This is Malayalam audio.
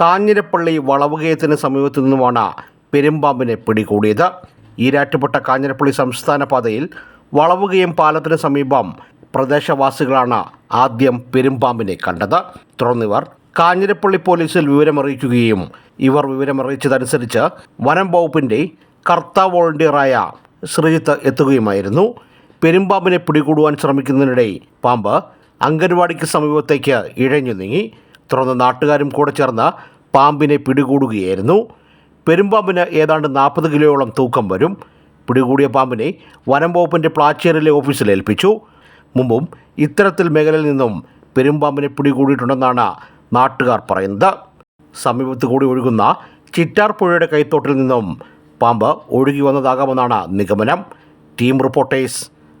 കാഞ്ഞിരപ്പള്ളി വളവുകയത്തിന് സമീപത്തു നിന്നുമാണ് പെരുമ്പാമ്പിനെ പിടികൂടിയത്. ഈരാറ്റുപെട്ട കാഞ്ഞിരപ്പള്ളി സംസ്ഥാന പാതയിൽ വളവുകയം പാലത്തിന് സമീപം പ്രദേശവാസികളാണ് ആദ്യം പെരുമ്പാമ്പിനെ കണ്ടത്. തുടർന്നിവർ കാഞ്ഞിരപ്പള്ളി പോലീസിൽ വിവരമറിയിക്കുകയും ഇവർ വിവരമറിയിച്ചതനുസരിച്ച് വനം വകുപ്പിന്റെ കർത്ത വോളണ്ടിയറായ ശ്രീജിത്ത് എത്തുകയുമായിരുന്നു. പെരുമ്പാമ്പിനെ പിടികൂടുവാൻ ശ്രമിക്കുന്നതിനിടെ പാമ്പ് അംഗൻവാടിക്ക് സമീപത്തേക്ക് ഇഴഞ്ഞു നീങ്ങി. തുടർന്ന് നാട്ടുകാരും കൂടെ ചേർന്ന് പാമ്പിനെ പിടികൂടുകയായിരുന്നു. പെരുമ്പാമ്പിന് ഏതാണ്ട് നാൽപ്പത് കിലോയോളം തൂക്കം വരും. പിടികൂടിയ പാമ്പിനെ വനം വകുപ്പിന്റെ പ്ലാച്ചേറിലെ ഓഫീസിൽ ഏൽപ്പിച്ചു. മുമ്പും ഇത്തരത്തിൽ മേഖലയിൽ നിന്നും പെരുമ്പാമ്പിനെ പിടികൂടിയിട്ടുണ്ടെന്നാണ് നാട്ടുകാർ പറയുന്നത്. സമീപത്ത് കൂടി ഒഴുകുന്ന ചിറ്റാർ പുഴയുടെ കൈത്തോട്ടിൽ നിന്നും പാമ്പ് ഒഴുകി വന്നതാകാമെന്നാണ് നിഗമനം. Team reporters